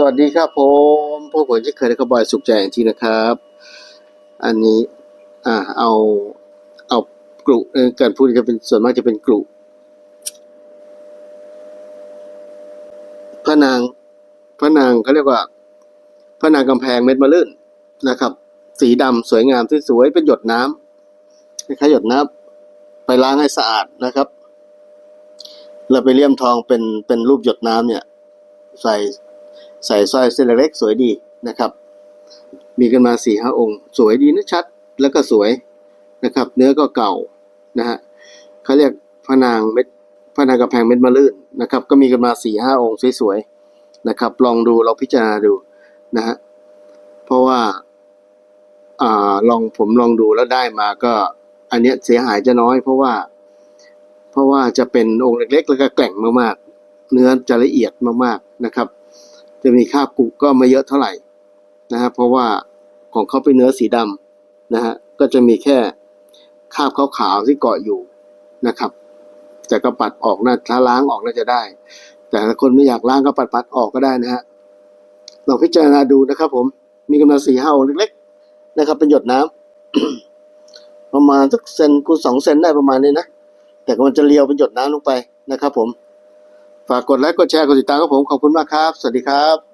สวัสดีครับผมพวกผมจะเคยได้ขบอยสุขใจอย่างที่นะครับ อันนี้อ่าเอาเอากลุ่การพูดจะเป็นส่วนมากจะเป็นกลุ่พระนางพระนางเขาเรียกว่าพระนางกำแพงเม็ดมะลื่นนะครับ สีดำสวยงามที่สวยเป็นหยดน้ำคล้ายหยดน้ำไปล้างให้สะอาดนะครับเราไปเลี่ยมทองเป็นเป็นรูปหยดน้ำเนี่ย ใส่ ใส่สร้อยเส้นเล็กสวยดีนะครับ มีกันมาสี่ห้าองค์ สวยดีนะชัดแล้วก็สวยนะครับ เนื้อก็เก่านะฮะเขาเรียกพนางเม็ดพนางกระแพงเม็ดมะลื่นนะครับ ก็มีกันมาสี่ห้าองค์สวยๆนะครับ ลองดูลองพิจารณาดูนะฮะเพราะว่าอ่าลองผมลองดูแล้วได้มาก็ อันเนี้ยเสียหายจะน้อย เพราะว่า เพราะว่าจะเป็นองค์เล็กๆ แล้วก็แกร่งมากๆ เนื้อจะละเอียดมากๆนะครับ จะมีคราบกุก็ไม่เยอะเท่าไหร่นะฮะเพราะว่าของเขาเป็นเนื้อสีดำนะฮะก็จะมีแค่คราบขาวๆที่เกาะอยู่นะครับแต่ก็ปัดออกนะถ้าล้างออกน่าจะได้ แต่ถ้าคนไม่อยากล้างก็ปัดปัดๆออกก็ได้นะฮะลองพิจารณาดูนะครับ ผมมีกำลังสีห้าเล็ก ๆ นะครับ เป็นหยดน้ำประมาณสักเซนคูณสองเซนได้ประมาณนี้นะแต่มันจะเลียวเป็นหยดน้ำลงไปนะครับ ผม ฝากกดไลค์กดแชร์กดติดตามครับผมขอบคุณมากครับ สวัสดีครับ